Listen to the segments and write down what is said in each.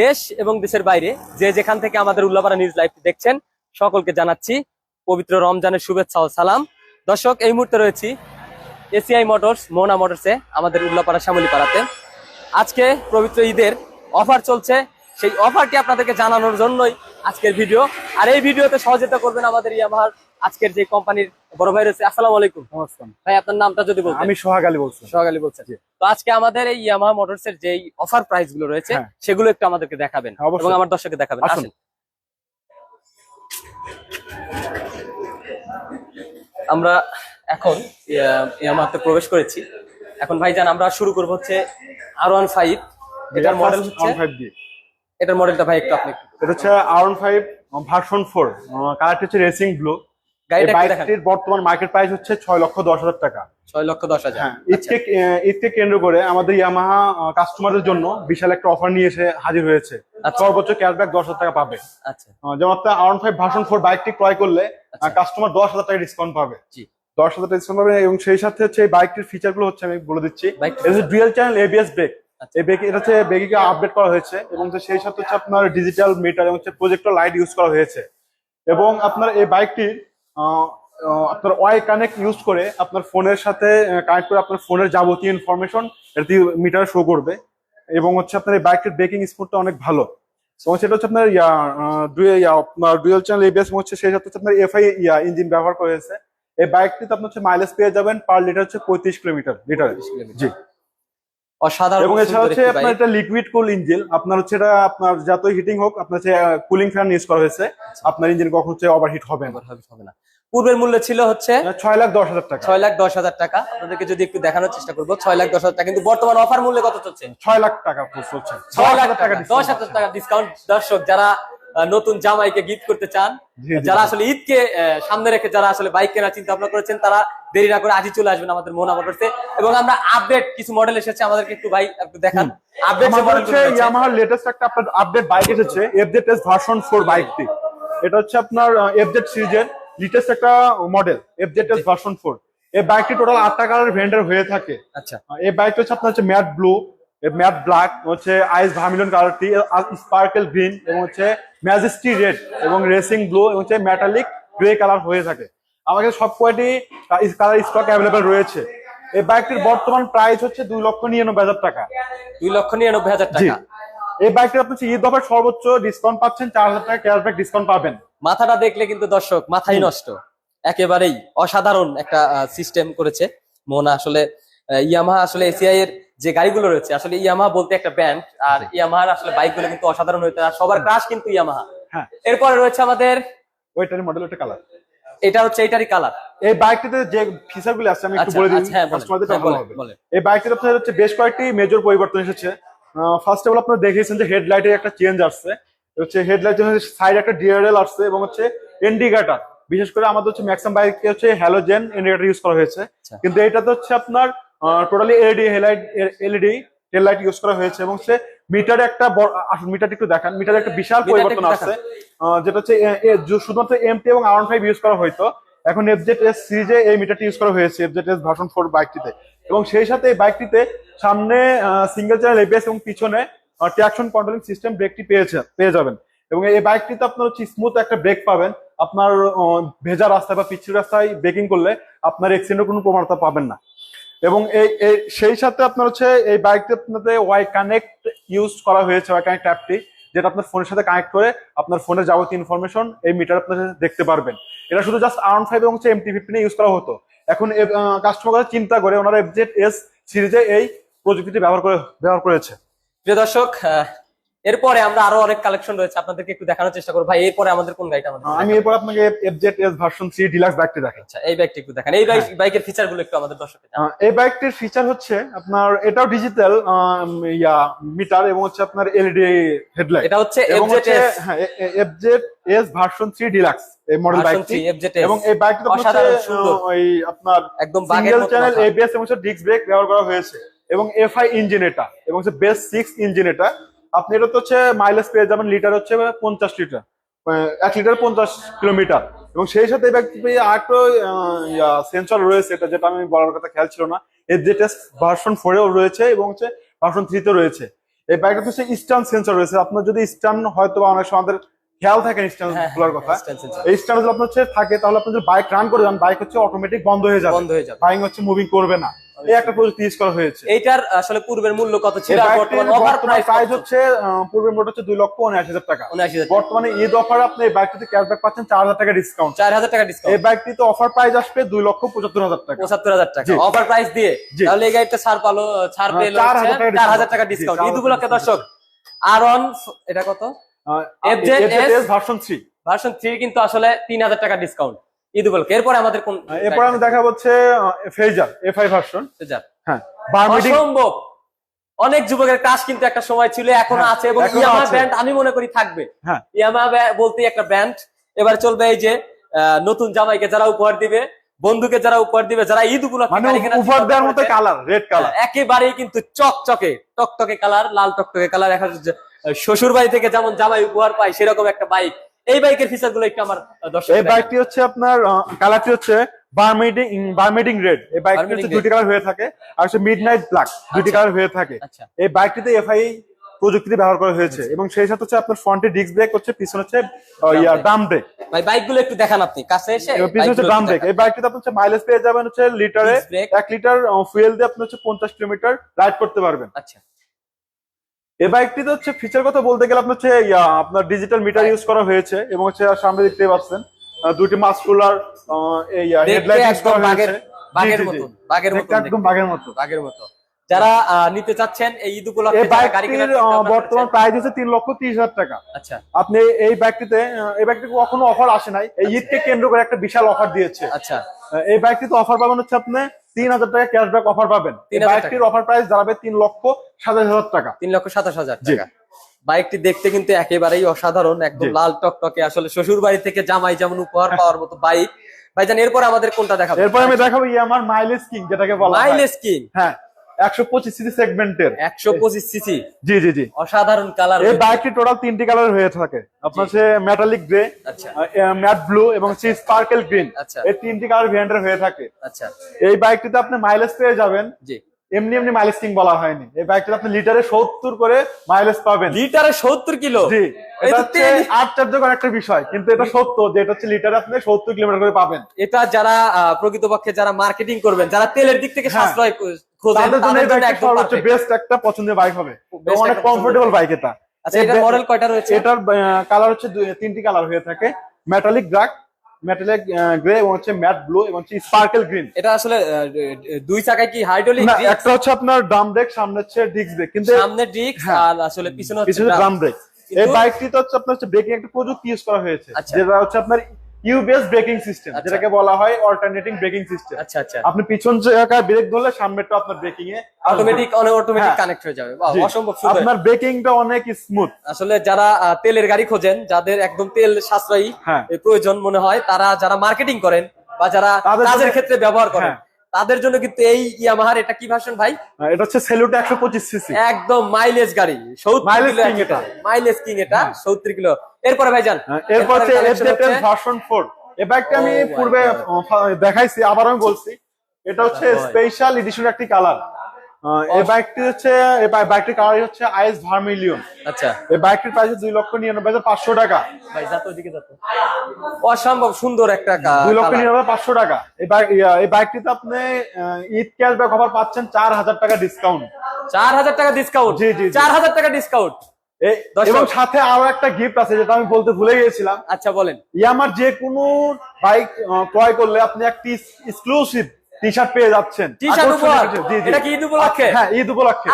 দেশ এবং দেশের বাইরে যে যেখান থেকে আমাদের উল্লাপাড়া নিউজ লাইভ দেখছেন, সকলকে জানাচ্ছি পবিত্র রমজানের শুভেচ্ছা ও সালাম। দর্শক, এই মুহূর্তে রয়েছি এসিআই মোটরস, মোনা মোটরসে, আমাদের উল্লাপাড়া শ্যামলী পাড়াতে আজকে পবিত্র ঈদের অফার চলছে। সেই অফারটি আপনাদেরকে জানানোর জন্যই আজকের ভিডিও। আর এই ভিডিওতে সহযোগিতা করবেন আমাদের ইয়ামাহার আজকের যে কোম্পানির বড় ভাই রয়েছে আসসালামু আলাইকুম। নমস্কার। ভাই আপনার নামটা যদি বলতেন। আমি সোহাগ আলী বলছি। সোহাগালি বলছেন। তো আজকে আমাদের এই মোটরস এর যেই অফার প্রাইসগুলো রয়েছে হ্যাঁ। সেগুলো একটু আমাদেরকে দেখাবেন এবং আমার দর্শককে দেখাবেন। আসুন। আমরা এখন ইয়ামাহাতে প্রবেশ করেছি। এখন ভাইজান আমরা শুরু করব হচ্ছে আর ওয়ান ফাইভ এটার মডেল হচ্ছে এটার মডেলটা ভাই একটু আপনি এটা হচ্ছে আর ফাইভ ভার্সন ফোর কালারটি হচ্ছে রেসিং ব্লু বর্তমান মার্কেট প্রাইস হচ্ছে ছয় লক্ষ দশ হাজার টাকা। ছয় লক্ষ দশ হাজার। হ্যাঁ আচ্ছা, ঈদকে ঈদকে কেন্দ্র করে আমাদের ইয়ামাহা কাস্টমারদের জন্য বিশাল একটা অফার নিয়ে এসে হাজির হয়েছে। আচ্ছা। সর্বোচ্চ ক্যাশব্যাক দশ হাজার টাকা পাবে। আচ্ছা। যেমন আপনার আর ফাইভ ভার্সন ফোর বাইকটি ক্রয় করলে আচ্ছা। কাস্টমার দশ হাজার টাকা ডিসকাউন্ট পাবে। দশ হাজার টাকা ডিসকাউন্ট পাবে এবং সেই সাথে হচ্ছে এই বাইকটির ফিচারগুলো হচ্ছে আমি বলে দিচ্ছি। ডুয়েল চ্যানেল এবিএস ব্রেক আচ্ছা। এই ব্রেক এটা হচ্ছে ব্রেকিংকে আপডেট করা হয়েছে এবং সেই সাথে হচ্ছে আপনার ডিজিটাল মিটার এবং হচ্ছে প্রজেক্টর লাইট ইউজ করা হয়েছে। এবং আপনার এই বাইকটির আপনার ওয়াই কানেক্ট ইউজ করে আপনার ফোনের সাথে কানেক্ট করে আপনার ফোনের যাবতীয় ইনফরমেশন এটি মিটার শো করবে। এবং হচ্ছে আপনার এই বাইকটির ব্রেকিং স্পিডটা অনেক ভালো। এবং সেটা হচ্ছে আপনার আপনার ডুয়েল চ্যানেল এবিএস হচ্ছে সেই সাথে হচ্ছে আপনার এফআই ইয়া ইঞ্জিন ব্যবহার করা হয়েছে এই বাইকটিতে আপনার হচ্ছে মাইলেজ পেয়ে যাবেন পার লিটার হচ্ছে পঁয়ত্রিশ কিলোমিটার লিটারে জি। অসাধারণ এবং এছাড়া হচ্ছে আপনার এটা লিকুইড কুল ইঞ্জিন আপনার হচ্ছে এটা আপনার যতই হিটিং হোক আপনার হচ্ছে কুলিং ফ্যান ইউজ করা হয়েছে। আপনার ইঞ্জিন কখন হচ্ছে ওভারহিট হবে না। হবে- না। পূর্বের মূল্য ছিল হচ্ছে ছয় লাখ দশ হাজার টাকা। ছয় লাখ দশ হাজার টাকা। আপনাদেরকে যদি একটু দেখানোর চেষ্টা করব ছয় লাখ দশ হাজার টাকা। কিন্তু বর্তমান অফার মূল্য কত চলছে? ছয় লাখ টাকা চলছে। ছয় লাখ টাকা দশ হাজার টাকা ডিসকাউন্ট দর্শক যারা নতুন জামাইকে গিফট করতে চান। যারা আসলে ঈদকে সামনে রেখে যারা আসলে বাইক কেনার চিন্তা ভাবনা করেছেন তারা দেরি না করে আজই চলে আসবেন আমাদের মোনা মোটরসে এবং আমরা আপডেট কিছু মডেল এসেছে আমাদেরকে একটু ভাই একটু দেখান। আপডেট হচ্ছে ইয়ামাহার লেটেস্ট একটা আপনার আপডেট বাইক এসেছে এফজেড এস ভার্সন বাইকটি এটা হচ্ছে আপনার এফজেড সিরিজের লেটেস্ট একটা model FZ S version four এই বাইকটি টোটাল আটটা কালারের ভেন্ডার হয়ে থাকে। আচ্ছা। এই বাইকটা হচ্ছে আপনার হচ্ছে ম্যাট ব্লু ম্যাট ব্ল্যাক হচ্ছে আইস ভার্মিলন কালারটি স্পার্কেল গ্রিন এবং হচ্ছে ম্যাজেস্টি রেড এবং রেসিং ব্লু এবং হচ্ছে ম্যাটালিক গ্রে কালার হয়ে থাকে। আমাদের সব কয়টি কালার স্টক অ্যাভেলেবেল রয়েছে। এই বাইকটির বর্তমান প্রাইস হচ্ছে দুই লক্ষ নিরানব্বই হাজার টাকা। দুই লক্ষ নিরানব্বই হাজার টাকা। এই বাইকটি আপনি ঈদ অফার সর্বোচ্চ ডিসকাউন্ট পাচ্ছেন চার হাজার টাকা ক্যাশব্যাক ডিসকাউন্ট পাবেন। মাথাটা দেখলে কিন্তু দর্শক মাথাই নষ্ট। একেবারেই অসাধারণ একটা সিস্টেম করেছে। মোনা আসলে ইয়ামাহা আসলে এসিআই এর যে গাড়িগুলো রয়েছে আসলে ইয়ামাহা বলতে একটা ব্যান্ড আর ইয়ামাহার আসলে বাইকগুলো কিন্তু অসাধারণ হয়েছে আর সবার ক্রাশ কিন্তু ইয়ামাহা। হ্যাঁ। এরপরে রয়েছে আমাদের ওইটার মডেল ওইটা কালার এটা হচ্ছে এটারই কালার এই বাইকটিতে যে ফিচারগুলো আছে আমি একটু আচ্ছা, বলে দিই আচ্ছা, হ্যাঁ। কাস্টমারদের হ্যাঁ, ভালো হবে। এই বাইকটিতে আপনার হচ্ছে বেশ কয়েকটি মেজর পরিবর্তন এসেছে। ফার্স্ট অফ অল আপনারা দেখেছেন যে হেডলাইটের একটা চেঞ্জ আসছে। হচ্ছে হেডলাইট সাইড একটা ডিআরএল আসছে এবং হচ্ছে ইন্ডিকেটর বিশেষ করে আমাদের হচ্ছে ম্যাক্সিমাম বাইকে হচ্ছে হ্যালোজেন ইন্ডিকেটর ইউজ করা হয়েছে। আচ্ছা। কিন্তু এটাতে হচ্ছে আপনার totally LED headlight LED tail light use করা হয়েছে এবং সে মিটারে একটা মিটার একটু দেখান। মিটারে একটা বিশাল পরিবর্তন আসছে। আহ, যেটা হচ্ছে শুধুমাত্র এমটি এবং আর ফাইভ ইউজ করা হয়তো। এখন এফজেড এস সিরিজে এই মিটারটি ইউজ করা হয়েছে এফজেড এস ভার্সন ফোর বাইকটিতে এবং সেই সাথে এই বাইকটিতে সামনে সিঙ্গেল চ্যানেল এবিএস এবং পিছনে ট্র্যাকশন কন্ট্রোলিং সিস্টেম ব্রেকটি পেয়েছে পেয়ে যাবেন। এবং এই বাইকটিতে আপনার হচ্ছে স্মুথ একটা ব্রেক পাবেন। আপনার ভেজা রাস্তায় বা পিচ্ছিল রাস্তায় ব্রেকিং করলে আপনার এক্সিডেন্টের কোনো প্রমাণতা পাবেন না। এবং এই সেই সাথে আপনার হচ্ছে এই বাইকটি আপনাদের ওয়াই কানেক্ট ইউজ করা হয়েছে ওয়াই কানেক্ট অ্যাপটি যেটা আপনার ফোনের সাথে কানেক্ট করে আপনার ফোনের যাবতীয় ইনফরমেশন এই মিটার আপনার দেখতে পারবেন। এটা শুধু জাস্ট আর ফাইভ এবং এম এমটি ফিফটিনে ইউজ করা হতো। এখন কাস্টমার চিন্তা করে, ওনারা এফজেড এস সিরিজে এই প্রযুক্তিটি ব্যবহার করে, ব্যবহার করেছে। প্রিয় দর্শক এরপরে আমরা আরও অনেক কালেকশন রয়েছে আপনাদেরকে একটু দেখানোর চেষ্টা করব। ভাই এরপরে আমাদের কোন গাড়িটা আমাদের আমি এরপর আপনাকে FZ S version three deluxe বাইকটি দেখাই। আচ্ছা এই বাইকটি একটু দেখান। এই বাইক বাইকের ফিচারগুলো একটু আমাদের দর্শককে জানান। এই বাইকটির ফিচার হচ্ছে আপনার এটাও ডিজিটাল ইয়া মিটার এবং হচ্ছে আপনার এলইডি হেডলাইট এটা হচ্ছে এবং হচ্ছে FZS হ্যাঁ F Z S version three deluxe এই মডেল বাইকটি 3 এবং এই বাইকটি সুন্দর। ওই আপনার একদম বাগের চ্যানেল এবিএস এবং হচ্ছে ডিস্ক ব্রেক ব্যবহার করা হয়েছে। এবং এফআই ইঞ্জিন এটা এবং হচ্ছে বেস সিক্স ইঞ্জিন এটা। আপনি এটা তো হচ্ছে মাইলেজ পেয়ে যাবেন লিটার হচ্ছে পঞ্চাশ লিটার এক লিটার পঞ্চাশ কিলোমিটার এবং সেই সাথে এই ব্যক্তি আরেকটা সেন্সর রয়েছে এটা যেটা আমি বলার কথা খেয়াল ছিল না। এফজেটেস ভার্সন ফোরেও রয়েছে এবং হচ্ছে ভার্সন থ্রিতেও রয়েছে। এই বাইকটাতে হচ্ছে স্ট্যান্ড সেন্সর রয়েছে। আপনার যদি স্ট্যান্ড হয়তো বা অনেক সময় আমাদের খেয়াল থাকে স্ট্যান্ড হ্যাঁ, খোলার কথা। এই স্ট্যান্ড যদি আপনার হচ্ছে থাকে তাহলে আপনি যদি বাইক রান করে যান বাইক হচ্ছে অটোমেটিক বন্ধ হয়ে যাবে। বন্ধ হয়ে যাবে। বাইক হচ্ছে মুভিং করবে না। এই একটা প্রযুক্তি ইউজ করা হয়েছে। এইটার আসলে পূর্বের মূল্য কত ছিল? বর্তমান বর্তমান প্রাইস হচ্ছে পূর্বের হচ্ছে লক্ষ টাকা। বর্তমানে ঈদ অফারে আপনি এই বাইকটিতে ক্যাশব্যাক পাচ্ছেন চার হাজার টাকা ডিসকাউন্ট চার হাজার টাকা এই ডিসকাউন্ট বাইকটিতে অফার প্রাইস আসবে লক্ষ পঁচাত্তর হাজার টাকা। পঁচাত্তর হাজার টাকা। অফার প্রাইস দিয়ে। তাহলে এই গাড়িটা ছাড় পালো ছাড় হ্যাঁ, পেল টাকা ডিসকাউন্ট ঈদ উপলক্ষে দর্শক আর অন এটা কত? ভার্সন থ্রি ভার্সন থ্রি কিন্তু আসলে তিন হাজার টাকা ডিসকাউন্ট ঈদ উপলক্ষে এরপরে আমাদের কোন এরপর আমি দেখা হচ্ছে ফেজার এফ আই ভার্সন যাক। হ্যাঁ অসম্ভব। অনেক যুবকের কাজ কিন্তু একটা সময় ছিল এখনও হ্যাঁ, আছে এবং ইয়ামা। ব্যান্ড আমি মনে করি থাকবে। হ্যাঁ। ইয়ামা বলতে একটা ব্যান্ড এবার চলবে এই যে নতুন জামাইকে যারা উপহার দিবে বন্ধুকে যারা উপহার দিবে যারা ঈদ উপলক্ষে মানে উপহার দেওয়ার মতো কালার রেড কালার একেবারেই কিন্তু চকচকে টকটকে কালার লাল টকটকে কালার এখন শ্বশুর বাড়ি থেকে যেমন জামাই উপহার পায় সেরকম একটা বাইক এই বাইকের ফিচারগুলো একটু আমার দর্শক এই বাইকটি হচ্ছে আপনার কালারটি হচ্ছে বার্মিডিং বার্মিডিং রেড এই বাইকটি হচ্ছে দুটি কালার হয়ে থাকে আর হচ্ছে ব্ল্যাক দুটি আচ্ছা। কালার হয়ে থাকে। আচ্ছা। এই বাইকটিতে এফআই প্রযুক্তি ব্যবহার করা হয়েছে এবং সেই সাথে হচ্ছে আপনার ফ্রন্টে ডিস্ক ব্রেক হচ্ছে পিছনে হচ্ছে ব্রেক ভাই একটু দেখান আপনি কাছে এসে পিছনে হচ্ছে বাইকগুলো ড্রাম ব্রেক এই বাইকটিতে আপনি হচ্ছে মাইলেজ পেয়ে যাবেন হচ্ছে লিটারে এক লিটার ফুয়েল দিয়ে আপনি হচ্ছে পঞ্চাশ কিলোমিটার রাইড করতে পারবেন। আচ্ছা। এই বাইকটিতে হচ্ছে ফিচার কথা বলতে গেলে আপনার হচ্ছে আপনার ডিজিটাল মিটার ইউজ করা হয়েছে এবং হচ্ছে সামনে দেখতে পাচ্ছেন দুটি মাস্কুলার এই হেডলাইট ইউজ করা হয়েছে। মতন বাঘের দেখতে মতন একদম। বাঘের মতো। বাঘের মতো। যারা নিতে চাচ্ছেন এই ঈদ উপলক্ষে বর্তমান প্রাইস হচ্ছে তিন লক্ষ তিরিশ হাজার টাকা। আচ্ছা। আপনি এই বাইকটিতে আহ, এই বাইকটিতে কখনো অফার আসে নাই। এই ঈদকে কেন্দ্র করে একটা বিশাল অফার দিয়েছে। আচ্ছা। এই বাইকটিতে অফার পাবেন হচ্ছে আপনি তিন হাজার টাকা ক্যাশব্যাক অফার পাবেন। এই 3,000 বাইকটির অফার প্রাইস দাঁড়াবে তিন লক্ষ সাতাশ হাজার টাকা। তিন লক্ষ সাতাশ হাজার টাকা। বাইকটি দেখতে কিন্তু একেবারেই অসাধারণ একদম লাল টকটকে আসলে শ্বশুর বাড়ি থেকে জামাই যেমন উপহার পাওয়ার মতো বাইক ভাইজান এরপর আমাদের কোনটা দেখাবো? এরপর আমি দেখাবো আমার মাইলেজ কিং যেটাকে বলা মাইলেজ কিং হ্যাঁ। সিসি সেগমেন্টের সিসি জি জি জি। অসাধারণ কালার এই বাইকটি টোটাল তিনটি কালার হয়ে থাকে। আপনার হচ্ছে মেটালিক গ্রে আচ্ছা। ম্যাট ব্লু এবং হচ্ছে স্পার্কেল গ্রিন আচ্ছা। এই তিনটি কালার ভেরিয়েন্টের হয়ে থাকে। আচ্ছা। এই বাইকটিতে আপনি মাইলেজ পেয়ে যাবেন। জি। এমনি এমনি মাইলেজ কিং বলা হয়নি। এই আপনি লিটারে সত্তর করে মাইলেজ পাবেন। লিটারে সত্তর কিলো? জি। আশ্চর্যকর একটা বিষয় কিন্তু এটা সত্য যে এটা হচ্ছে লিটারে আপনি সত্তর কিলোমিটার করে পাবেন। এটা যারা প্রকৃতপক্ষে যারা মার্কেটিং করবেন যারা তেলের দিক থেকে হ্যাঁ। সাশ্রয় তাদের জন্য এই বাইকটা সর্বোচ্চ বেস্ট একটা পছন্দের বাইক হবে। অনেক কমফোর্টেবল বাইক এটা। আচ্ছা এটার মডেল কয়টা রয়েছে এটার কালার হচ্ছে তিনটি কালার হয়ে থাকে। মেটালিক ব্ল্যাক মেটালিক গ্রে এবং হচ্ছে ম্যাট ব্লু এবং হচ্ছে স্পার্কেল গ্রিন এটা আসলে দুই চাকায় কি হাইড্রোলিক না একটা হচ্ছে আপনার ড্রাম ব্রেক সামনে হচ্ছে ডিস্ক ব্রেক কিন্তু সামনে ডিস্ক হ্যাঁ। আর আসলে পিছনে হচ্ছে ড্রাম ব্রেক এই হচ্ছে আপনার হচ্ছে ব্রেকিং একটা প্রযুক্তি ইউজ করা হয়েছে। আচ্ছা। যেটা হচ্ছে আপনার ইউবিএস ব্রেকিং সিস্টেম। যেটাকে বলা হয় অল্টারনেটিং ব্রেকিং সিস্টেম আচ্ছা আচ্ছা আপনি পিছন জায়গায় ব্রেক ধরলে সামনেটা আপনার ব্রেকিং এ অটোমেটিক অনেক অটোমেটিক। কানেক্ট হয়ে যাবে বাহ, অসম্ভব সুন্দর আপনার ব্রেকিংটা অনেক স্মুথ আসলে যারা তেলের গাড়ি খোঁজেন যাদের একদম তেল সাশ্রয়ী হ্যাঁ। প্রয়োজন মনে হয় তারা যারা মার্কেটিং করেন বা যারা তাদের কাজের ক্ষেত্রে ব্যবহার করেন হ্যাঁ। তাদের জন্য কিন্তু এই ইয়ামাহার এটা কি ভার্সন ভাই? এটা হচ্ছে সেলুট একশো পঁচিশ সিসি একদম মাইলেজ গাড়ি মাইলেজ কিং এটা। মাইলেজ কিং এটা সত্তর কিলো। এরপরে ভাই যান। এরপর হচ্ছে ভার্সন ফোর এ বাইকটা আমি Oh পূর্বে দেখাইছি আবার আমি বলছি। এটা হচ্ছে Oh স্পেশাল এডিশন একটি কালার এই বাইকটি হচ্ছে এই বাইকটির কালার হচ্ছে আইএস ভার্মিলিয়ন আচ্ছা। এই বাইকটির প্রাইস দুই লক্ষ নিরানব্বই হাজার পাঁচশো টাকা। ভাই যাতো ওইদিকে যাতো অসম্ভব সুন্দর একটা দুই লক্ষ। নিরানব্বই পাঁচশো টাকা। এই বাইক এই বাইকটিতে আপনি ঈদ ক্যাশব্যাক অফার পাচ্ছেন চার হাজার টাকা ডিসকাউন্ট চার হাজার টাকা ডিসকাউন্ট জি, জি, জি। চার হাজার টাকা ডিসকাউন্ট এবং সাথে আরও একটা গিফট আছে যেটা আমি বলতে ভুলে গিয়েছিলাম। আচ্ছা বলেন। ইয়ামার যে কোনো বাইক ক্রয় করলে আপনি একটি এক্সক্লুসিভ টি শার্ট পেয়ে যাচ্ছেন। জি, জি। এটা কি ঈদ উপলক্ষে? হ্যাঁ ঈদ উপলক্ষে।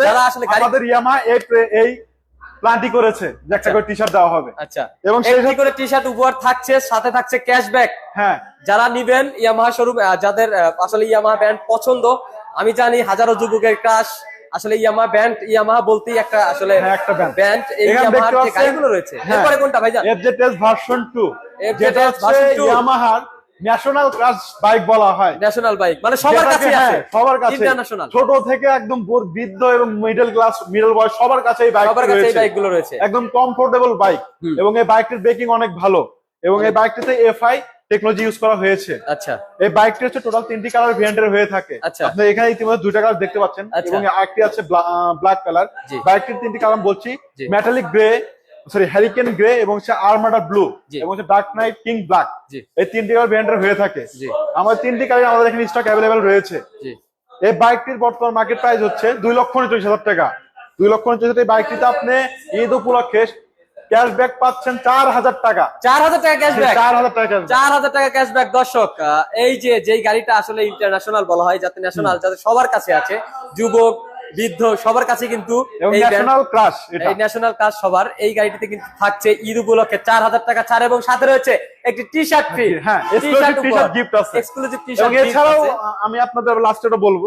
যারা আসলে আমাদের ইয়ামা এই এই প্ল্যানটি করেছে যে একটা আচ্ছা। করে টি শার্ট দেওয়া হবে আচ্ছা এবং সেই করে টি শার্ট উপহার থাকছে সাথে থাকছে ক্যাশব্যাক হ্যাঁ যারা নিবেন ইয়ামাহা শোরুম যাদের আসলে ইয়ামাহা ব্যান্ড পছন্দ আমি জানি হাজারো যুবকের ক্রাশ আসলে ইয়ামাহা ব্যান্ড ইয়ামাহা বলতেই একটা আসলে হ্যাঁ, একটা ব্যান্ড এই ইয়ামাহার যে গাড়িগুলো রয়েছে হ্যাঁ। এরপরে কোনটা ভাইজান এফজেডএস ভার্সন 2 FZS যেটা হচ্ছে 2 ইয়ামাহার ন্যাশনাল ক্রাশ বাইক বলা হয়। ন্যাশনাল বাইক মানে সবার কাছে হ্যাঁ, আছে সবার কাছে ইন্টারন্যাশনাল ছোট থেকে একদম বৃদ্ধ এবং মিডল ক্লাস মিডল বয়স সবার কাছে এই বাইক সবার কাছে এই বাইকগুলো রয়েছে। একদম কমফোর্টেবল বাইক এবং এই বাইকটির ব্রেকিং অনেক ভালো। এবং এই বাইকটিতে এফআই টেকনোলজি ইউজ করা হয়েছে। আচ্ছা। এই বাইকটি হচ্ছে টোটাল তিনটি কালার ভেরিয়েন্টের হয়ে থাকে। আচ্ছা। আপনি এখানে ইতিমধ্যে দুইটা কালার দেখতে পাচ্ছেন। আচ্ছা। এবং আরেকটি আছে ব্ল্যাক কালার বাইকটির তিনটি কালার বলছি। Metallic grey sorry hurricane grey এবং হচ্ছে আর্মাডা ব্লু। এবং হচ্ছে ডার্ক নাইট কিং ব্ল্যাক এই তিনটি কালার ভেরিয়েন্টের হয়ে থাকে। আমাদের তিনটি কালার আমাদের এখানে স্টক অ্যাভেলেবেল রয়েছে। এই বাইকটির বর্তমান মার্কেট প্রাইস হচ্ছে দুই লক্ষ উনচল্লিশ হাজার টাকা। দুই লক্ষ উনচল্লিশ হাজার বাইকটিতে আপনি ঈদ উপলক্ষে ক্যাশব্যাক পাচ্ছেন চার হাজার টাকা। চার হাজার টাকা ক্যাশব্যাক চার হাজার টাকা চার হাজার টাকা ক্যাশব্যাক দর্শক এই যে যেই গাড়িটা আসলে ইন্টারন্যাশনাল বলা হয় যাতে ন্যাশনাল যাতে সবার কাছে আছে যুবক বৃদ্ধ সবার কাছে কিন্তু ন্যাশনাল এই ন্যাশনাল সবার। এই গাড়িটিতে কিন্তু থাকছে ঈদ উপলক্ষে চার হাজার টাকা ছাড় এবং সাথে রয়েছে একটি টি শার্ট ফ্রি হ্যাঁ, exclusive আছে। এক্সক্লুসিভ টি শার্ট এছাড়াও আমি আপনাদের লাস্টে বলব।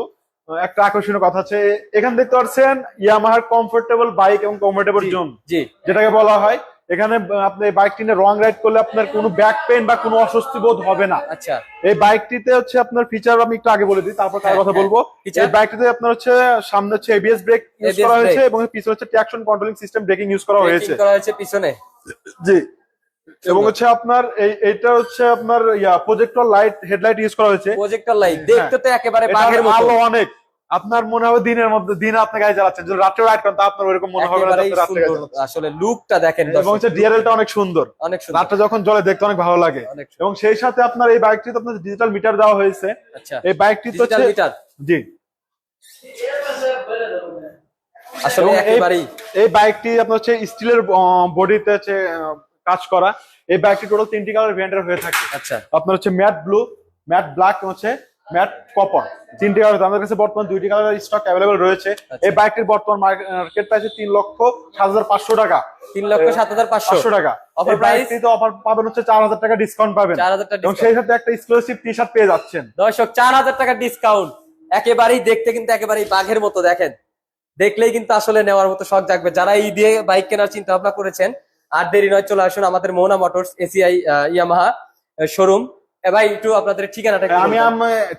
একটা আকর্ষণীয় কথা আছে এখানে দেখতে পাচ্ছেন ইয়ামাহার কমফোর্টেবল বাইক এবং কমফোর্টেবল জোন জি। যেটাকে বলা হয় এখানে আপনি বাইকটি নিয়ে রং রাইড করলে আপনার কোনো ব্যাক পেন বা কোনো অস্বস্তি বোধ হবে না। আচ্ছা। এই বাইকটিতে হচ্ছে আপনার ফিচার আমি একটু আগে বলে দিই তারপর তার হ্যাঁ, কথা হ্যাঁ। বলব। এই বাইকটিতে আপনার হচ্ছে সামনে হচ্ছে এবিএস ব্রেক ইউজ করা হয়েছে এবং পিছনে হচ্ছে traction controlling system braking use করা হয়েছে। করা হয়েছে পিছনে? জি। এবং হচ্ছে আপনার এই এটা হচ্ছে আপনার ইয়া প্রজেক্টর লাইট হেডলাইট ইউজ করা হয়েছে। প্রজেক্টর লাইট দেখতে তো একেবারে এটা বাঘের মতো। আলো অনেক। আপনার মনে হবে দিনের মধ্যে দিন আপনি গাড়ি চালাচ্ছেন যদি রাত্রে রাইড করেন তা আপনার ওইরকম মনে হবে না রাত্রে। আসলে লুকটা দেখেন এবং। হচ্ছে ডিআরএলটা অনেক সুন্দর। অনেক সুন্দর। রাতটা যখন জলে দেখতে অনেক ভালো লাগে। এবং সেই সাথে আপনার এই বাইকটিতে আপনার ডিজিটাল মিটার দেওয়া হয়েছে আচ্ছা। এই বাইকটি তো ডিজিটাল মিটার জি। আসলে এই- একেবারেই এই বাইকটি আপনার হচ্ছে স্টিলের বডিতে হচ্ছে কাজ করা। এই বাইকটি টোটাল তিনটি কালার ভেন্ডার হয়ে থাকে। আচ্ছা। আপনার হচ্ছে ম্যাট ব্লু ম্যাট ব্ল্যাক হচ্ছে ম্যাট কপার তিনটি কালার আমাদের কাছে বর্তমান দুইটি কালার স্টক অ্যাভেলেবল রয়েছে। আচ্ছা। এই বাইকটির বর্তমান মার্কেট প্রাইস তিন লক্ষ সাত হাজার পাঁচশো টাকা। তিন লক্ষ সাত হাজার পাঁচশো। টাকা। এই price? বাইকটিতে অফার পাবেন হচ্ছে চার হাজার টাকা ডিসকাউন্ট পাবেন। চার হাজার টাকা এবং সেই সাথে একটা এক্সক্লুসিভ টি শার্ট পেয়ে যাচ্ছেন। দর্শক চার হাজার টাকা ডিসকাউন্ট একেবারেই দেখতে কিন্তু একেবারেই বাঘের মতো দেখেন। দেখলেই কিন্তু আসলে নেওয়ার মতো শখ জাগবে। যারা এই দিয়ে বাইক কেনার চিন্তা ভাবনা করেছেন আর দেরি নয় চলে আসুন আমাদের Mohona Motors ACI Yamaha showroom ভাই একটু আপনাদের ঠিকানাটা আমি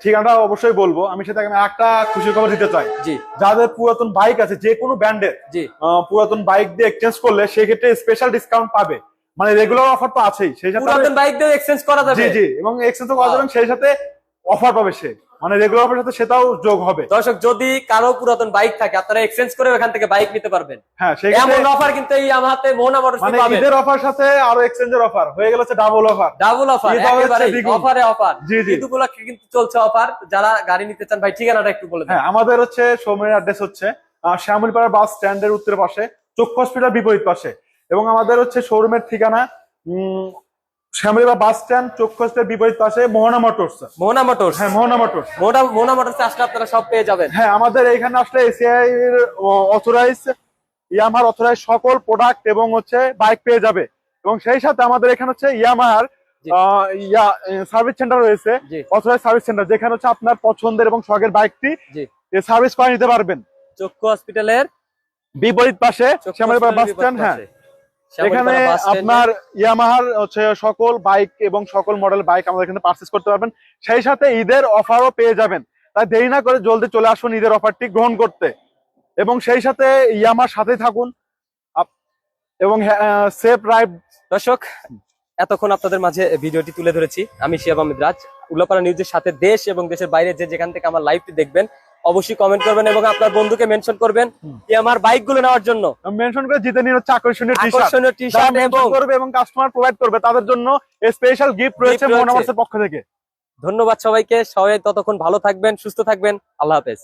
ঠিকানাটা অবশ্যই বলব। আমি সেটাকে আমি একটা খুশির খবর দিতে চাই। জি। যাদের পুরাতন বাইক আছে যে কোনো ব্র্যান্ডের জি। পুরাতন বাইক দিয়ে এক্সচেঞ্জ করলে সেক্ষেত্রে স্পেশাল ডিসকাউন্ট পাবে। মানে রেগুলার অফার তো আছেই সেই সাথে পুরাতন বাইক দিয়ে এক্সচেঞ্জ করা যাবে। জি জি এবং এক্সচেঞ্জ করা যাবে সেই সাথে অফার পাবে সে। মানে রেগুলার সাথে সেটাও যোগ হবে। দর্শক যদি কারও পুরাতন বাইক থাকে আপনারা এক্সচেঞ্জ করে এখান থেকে বাইক নিতে পারবেন। হ্যাঁ এমন অফার কিন্তু এই আমাতে মোহনা মোটরস মানে ঈদের অফার সাথে আরও এক্সচেঞ্জের অফার হয়ে গেল ডাবল অফার ডাবল অফার একেবারে অফারে অফার জি, জি। উপলক্ষে কিন্তু চলছে অফার যারা গাড়ি নিতে চান ভাই ঠিকানাটা একটু বলে দেন। হ্যাঁ আমাদের হচ্ছে শোরুমের অ্যাড্রেস হচ্ছে শ্যামলপাড়া বাস স্ট্যান্ডের উত্তর পাশে চক্ষু হসপিটাল বিপরীত পাশে। এবং আমাদের হচ্ছে শোরুমের ঠিকানা উম, বাস স্ট্যান্ড চক্ষু বিপরীত পাশে মোহনা মোটরস। মোহনা মোটরস। হ্যাঁ মোহনা মোটরস। মোহনা মোহনা মোটরস আসলে আপনারা সব পেয়ে যাবেন। হ্যাঁ আমাদের এখানে আসলে এসিআই এর অথরাইজ ইয়ামার অথরাইজ সকল প্রোডাক্ট এবং হচ্ছে বাইক পেয়ে যাবে। এবং সেই সাথে আমাদের এখানে হচ্ছে ইয়ামাহার জি। ইয়া সার্ভিস সেন্টার রয়েছে। অথরাইজ সার্ভিস সেন্টার যেখানে হচ্ছে আপনার পছন্দের এবং শখের বাইকটি সার্ভিস করে নিতে পারবেন। চক্ষু হসপিটালের বিপরীত পাশে চক্ষু বাস স্ট্যান্ড হ্যাঁ। এখানে আপনার ইয়ামাহার হচ্ছে সকল বাইক এবং সকল মডেল বাইক আমাদের এখানে পারচেস করতে পারবেন। সেই সাথে ঈদের অফারও পেয়ে যাবেন। তাই দেরি না করে জলদি চলে আসুন ঈদের অফারটি গ্রহণ করতে। এবং সেই সাথে ইয়ামার সাথে থাকুন। এবং সেফ রাইড দর্শক এতক্ষণ আপনাদের মাঝে ভিডিওটি তুলে ধরেছি। আমি শিয়াব আহমেদ রাজ। উল্লাপাড়া নিউজের সাথে দেশ এবং দেশের বাইরে যে যেখান থেকে আমার লাইভটি দেখবেন অবশ্যই কমেন্ট করবেন এবং আপনার বন্ধুকে মেনশন করবেন যে আমার বাইকগুলো নেওয়ার জন্য। মেনশন করে জিতে নিন হচ্ছে আকর্ষণীয় টি শার্ট আকর্ষণীয় টি শার্ট করবে এবং কাস্টমার প্রোভাইড করবে তাদের জন্য স্পেশাল গিফট রয়েছে মোনামাসের পক্ষ থেকে। ধন্যবাদ সবাইকে। সবাই ততক্ষণ ভালো থাকবেন সুস্থ থাকবেন। আল্লাহ হাফেজ।